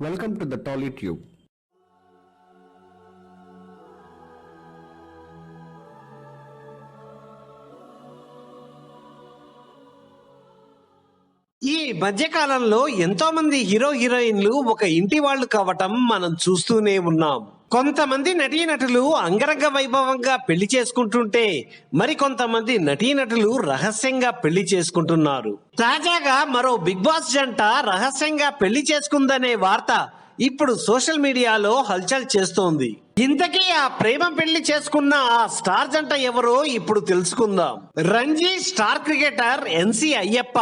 Welcome to the Tolly tube ఈ మధ్య కాలంలో ఎంతో మంది హీరో హీరోయిన్లు ఒక ఇంటి వాళ్ళు కావటం మనం చూస్తూనే ఉన్నాం. కొంతమంది నటీనటులు అంగరంగ వైభవంగా పెళ్ళి చేసుకుంటుంటే మరి కొంతమంది నటీనటులు రహస్యంగా పెళ్ళి చేసుకుంటున్నారు. తాజాగా మరో బిగ్ బాస్ జంట రహస్యంగా పెళ్ళి చేసుకుందనే వార్త ఇప్పుడు సోషల్ మీడియాలో హల్చల్ చేస్తోంది. ఇంతకీ ఆ ప్రేమ పెళ్ళి చేసుకున్న ఆ స్టార్ జంట ఎవరో ఇప్పుడు తెలుసుకుందాం. Ranji star cricketer NC Ayyappa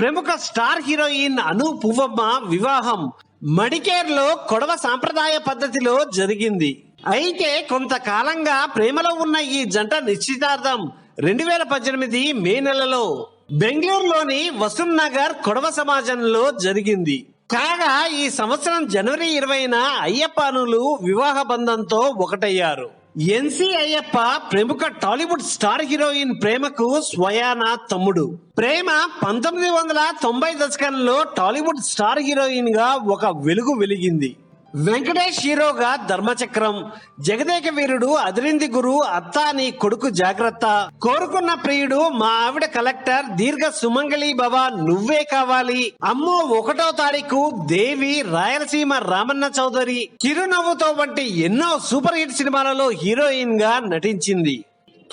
ప్రముఖ స్టార్ హీరోయిన్ అను పువ్వమ్మ వివాహం మడికేర్లో కొడవ సాంప్రదాయ పద్ధతిలో జరిగింది. అయితే కొంతకాలంగా ప్రేమలో ఉన్న ఈ జంట నిశ్చితార్థం రెండు వేల పద్దెనిమిది మే నెలలో బెంగళూరులోని వసుం నగర్ కొడవ సమాజంలో జరిగింది. కాగా ఈ సంవత్సరం జనవరి ఇరవైన అయ్యప్పనులు వివాహ బంధంతో ఒకటయ్యారు. ఎన్సీ అయ్యప్ప ప్రముఖ టాలీవుడ్ స్టార్ హీరోయిన్ ప్రేమకు స్వయానా తమ్ముడు. ప్రేమ పంతొమ్మిది వందల తొంభై దశకంలో టాలీవుడ్ స్టార్ హీరోయిన్గా ఒక వెలుగు వెలిగింది. వెంకటేష్ హీరోగా ధర్మచక్రం జగదేక వీరుడు అదిరింది గురు అత్తాని కొడుకు జాగ్రత్త. కోరుకున్న ప్రియుడు మా ఆవిడ కలెక్టర్ దీర్ఘ సుమంగళి భవ నువ్వే కావాలి. అమ్మో ఒకటో తారీఖు దేవి రాయలసీమ రామన్న చౌదరి. చిరునవ్వుతో వంటి ఎన్నో సూపర్ హిట్ సినిమాలలో హీరోయిన్గా నటించింది.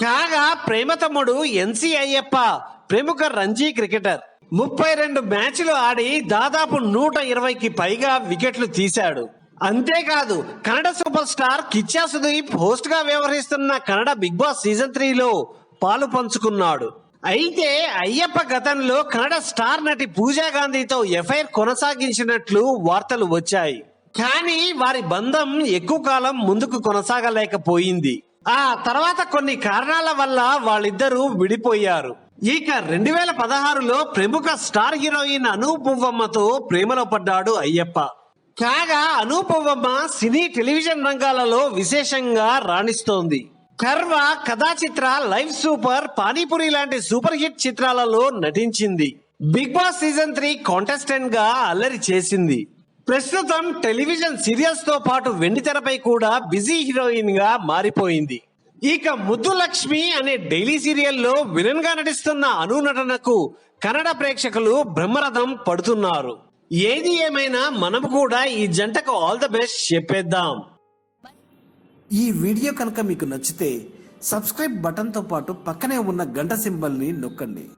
కాగా ప్రేమతమ్ముడు ఎన్సి అయ్యప్ప ప్రముఖ రంజీ క్రికెటర్. ముప్పై రెండు మ్యాచ్లు ఆడి దాదాపు నూట ఇరవైకి పైగా వికెట్లు తీశాడు. అంతేకాదు కన్నడ సూపర్ స్టార్ కిచ్చా సుదీప్ హోస్ట్గా వ్యవహరిస్తున్న కన్నడ బిగ్ బాస్ సీజన్ త్రీలో పాలు పంచుకున్నాడు. అయితే అయ్యప్ప గతంలో కన్నడ స్టార్ నటి పూజా గాంధీతో ఎఫ్ఐఆర్ కొనసాగించినట్లు వార్తలు వచ్చాయి. కానీ వారి బంధం ఎక్కువ కాలం ముందుకు కొనసాగలేకపోయింది. ఆ తర్వాత కొన్ని కారణాల వల్ల వాళ్ళిద్దరూ విడిపోయారు. ఇక రెండు వేల పదహారులో ప్రముఖ స్టార్ హీరోయిన్ అనూపువ్వమ్మతో ప్రేమలో పడ్డాడు అయ్యప్ప. కాగా అనూపువ్వమ్మ సినీ టెలివిజన్ రంగాలలో విశేషంగా రాణిస్తోంది. కర్వ కథా చిత్ర లైవ్ సూపర్ పానీపూరి లాంటి సూపర్ హిట్ చిత్రాలలో నటించింది. బిగ్ బాస్ సీజన్ త్రీ కాంటెస్టెంట్గా అల్లరి చేసింది. ప్రస్తుతం టెలివిజన్ సీరియల్స్తో పాటు వెండితెరపై కూడా బిజీ హీరోయిన్గా మారిపోయింది. ఇక ముద్దు లక్ష్మి అనే డైలీ సీరియల్లో విలన్గా నటిస్తున్న అను నటనకు కన్నడ ప్రేక్షకులు బ్రహ్మరథం పడుతున్నారు. ఏది ఏమైనా మనం కూడా ఈ జంటకు ఆల్ ద బెస్ట్ చెప్పేద్దాం. ఈ వీడియో కనుక మీకు నచ్చితే సబ్స్క్రైబ్ బటన్తో పాటు పక్కనే ఉన్న గంట సింబల్ని నొక్కండి.